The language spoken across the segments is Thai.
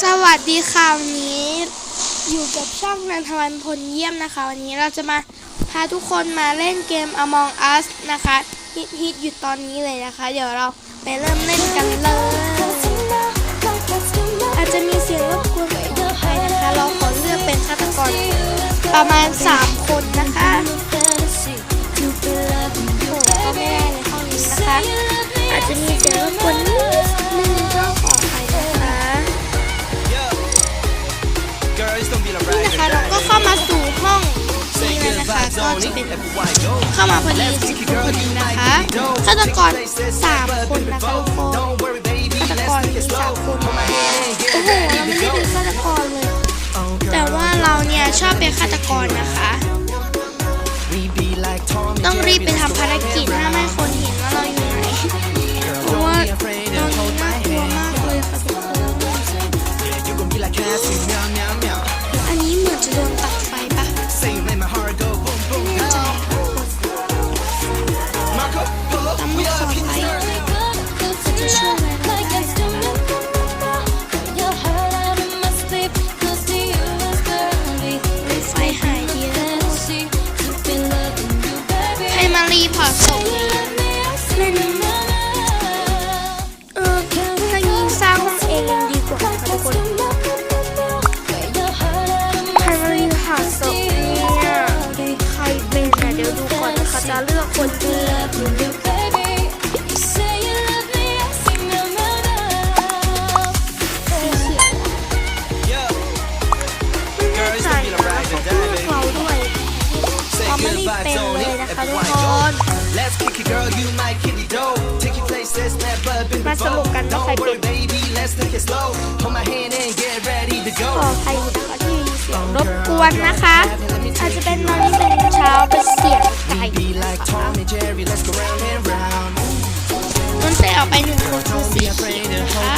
สวัสดีค่ะวันนี้อยู่กับช่องนันทวันพลเยี่ยมนะคะ วันนี้เราจะมาพาทุกคนมาเล่นเกม Among Us นะคะฮิตฮิตอยู่ตอนนี้เลยนะคะ เดี๋ยวเราไปเริ่มเล่นกันเลย อาจจะมีเสียงรบกวนขออภัยนะคะ เราขอเลือกเป็นฆาตกรประมาณ 3 คนนะคะ ก็เข้ามาสู่ห้องนี้แล้วนะคะก็จะเป็นเข้ามาพอดีสิบคนนะคะฆาตกรสามคนนะคะทุกคนฆาตกรมีสามคนโอ้โหเราไม่ได้เป็นฆาตกรเลย แต่ว่าเราเนี่ยชอบเป็นฆาตกรนะคะ ต้องรีบไปทำภารกิจถ้าม ข go. ออภัยนะคะที่มีเสียงรบกวนนะคะ อาจจะเป็นตอนที่เป็นเช้าเป็นเสียงไก่ Be like Tom and Jerry. Let's go round and round. มันจะออกไปหนึ่งคนคือ Don't สี be เขียว afraid to นะคะ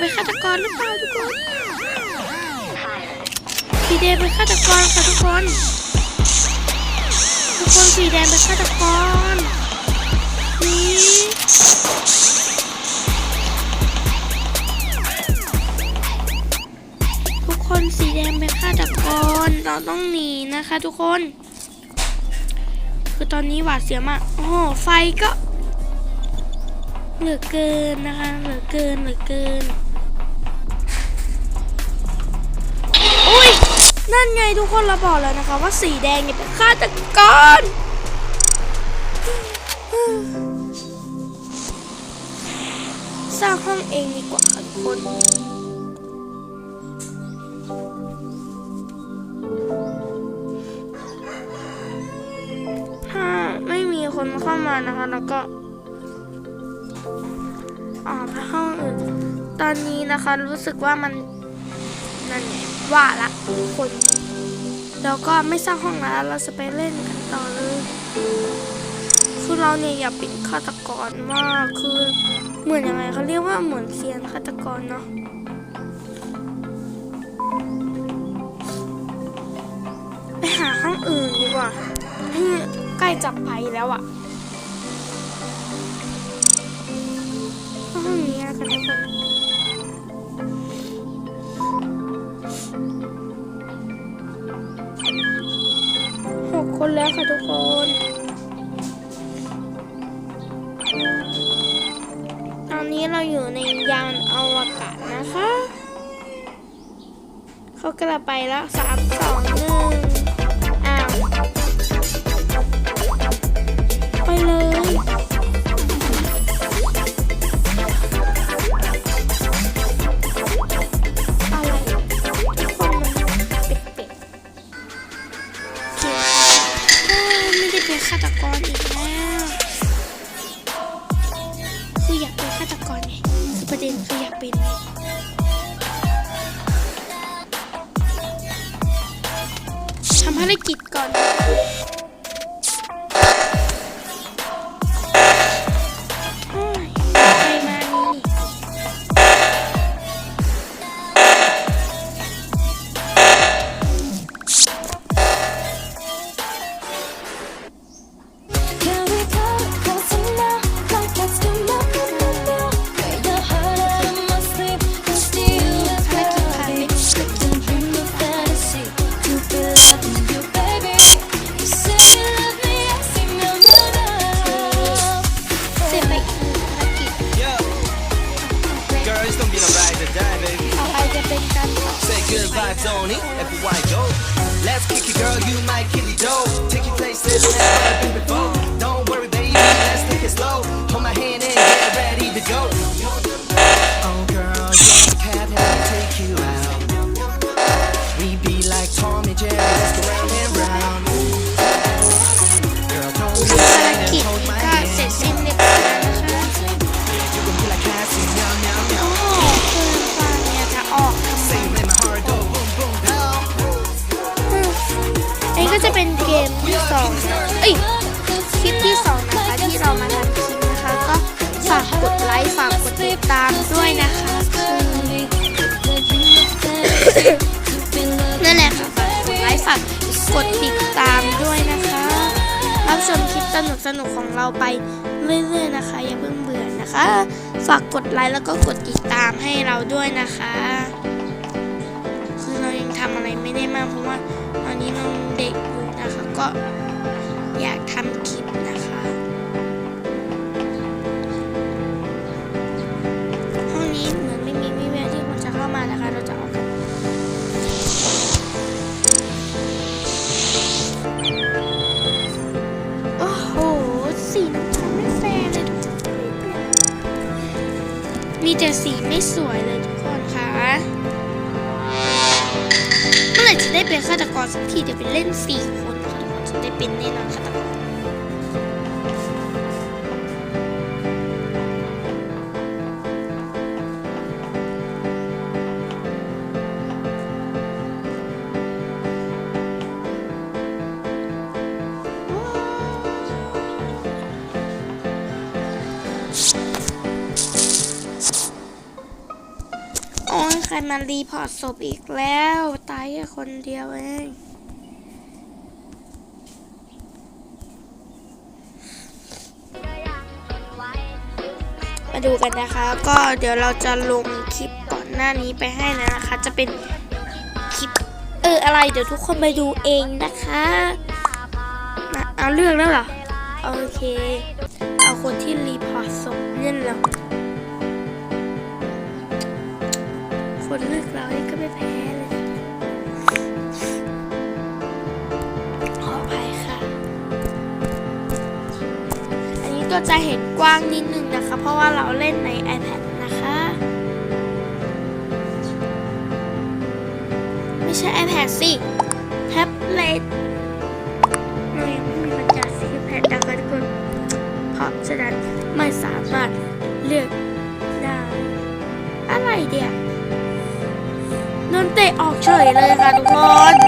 เป็นฆาตกรหรือเปล่าทุกคนสีแดงเป็นฆาตกรค่ะทุกคน ทุกคนสีแดงเป็นฆาตกรนี่ทุกคนสีแดงเป็นฆาตกรเราต้องหนีนะคะ ทุกคน คือตอนนี้หวาดเสียวมากโอ้โหไฟก็เหลือเกินนะคะ เหลือเกิน เหลือเกิน นั่นไงทุกคนเราบอกแล้วนะคะว่าสีแดงเนี่ยเป็นฆาตกรสร้างห้องเองดีกว่าค่ะทุกคนถ้าไม่มีคนเข้ามานะคะแล้วก็ออกไปห้องอื่น ตอนนี้นะคะรู้สึกว่ามันนั่นไง ว่าละทุกคนแล้วก็ไม่สร้างห้องแล้ว เราจะไปเล่นกันต่อเลยคือเราเนี่ยอย่าป็นฆาตกรมากคือเหมือนยังไงเขาเรียกว่าเหมือนเซียนฆาตกรเนาะไปหาห้องอื่นดีกว่าใกล้จะไปแล้วอะห้ คนแล้วค่ะทุกคนตอนนี้เราอยู่ในยานอวกาศนะคะ เขากระไปแล้วสามสองหนึ่งำภา good vibes only, everywhere I go. Let's kick it, girl, you my kitty dough. Take you places องนะเอ้ยคลิปที่สองนะคะที่เรามาทำคลิปนะคะ ก็ฝากกดไลค์ฝากกดติดตามด้วยนะคะนั่นแหละค่ะฝากกดไลค์ฝากกดติดตามด้วยนะคะ รับชมคลิปสนุกสนุกของเราไปเรื่อยๆนะคะ อย่าเพิ่งเบื่อนะคะ ฝากกดไลค์แล้วก็กดติดตามให้เราด้วยนะคะ คือเรายังทำอะไรไม่ได้มากเพราะว่า ก็อยากทำคลิปนะคะ ห้องนี้เหมือนไม่มีวิแววที่คนจะเข้ามานะคะ เราจะออกโอ้โหสีน้ำตาลไม่แฟร์เลยทุกคนมีแต่สีไม่สวยเลยทุกคนคะเมื่อไหร่จะได้เป็นฆาตกรสักทีเดี๋ยวไปเล่นสี ป็นแน่นอนฆาตกรโอ้ยใครมารีพอร์ตศพอีกแล้ว ตายแค่คนเดียวเอง มาดูกันนะคะ ก็เดี๋ยวเราจะลงคลิปก่อนหน้านี้ไปให้นะคะ จะเป็นคลิปเอออะไรเดี๋ยวทุกคนไปดูเองนะคะมาเอาเรื่องแล้วเหรอ โอเค เอาคนที่รีพอร์ตศพเล่นแล้วคนเลือกเรานี่ก็ไม่แพ้เลยขออภัยค่ะ อันนี้ก็จะเห็นกว้างนิดนึง นะคะ เพราะว่าเราเล่นใน iPad นะคะ ไม่ใช่ iPad สิ แท็บเล็ตเรายังไม่มีปัญญาซื้อแพดนะคะทุกคนเพราะฉะนั้นไม่สามารถเลือกได้อะไรเดียวโดนเตะออกเฉยเลยค่ะทุกคน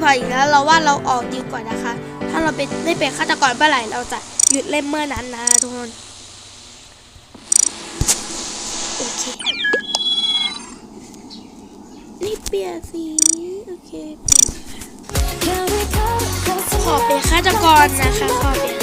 พออีกแล้วเราว่าเราออกดีกว่านะคะ ถ้าเราเป็นได้เป็นฆาตกรเมื่อไหร่เราจะหยุดเล่นเมื่อนั้นนะทุกคนโอเคนี่เปลี่ยนสีโอเคขอเป็นฆาตกรนะคะขอเป็น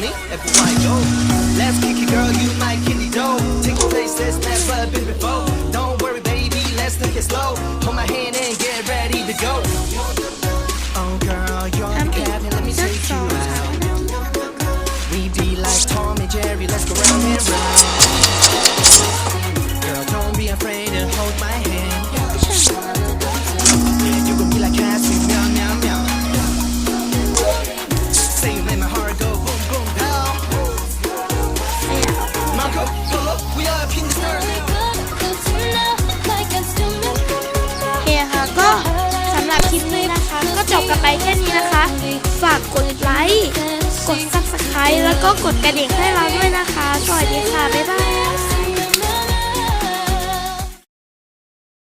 only, everywhere I go. Let's kick it, girl, you my kitty dough. Take you places never been before. Don't worry, baby, let's take it slow. แค่นี้นะคะ ฝากกดไลค์ กด subscribe แล้วก็กดกระดิ่งให้เราด้วยนะคะ สวัสดีค่ะ บ๊ายบาย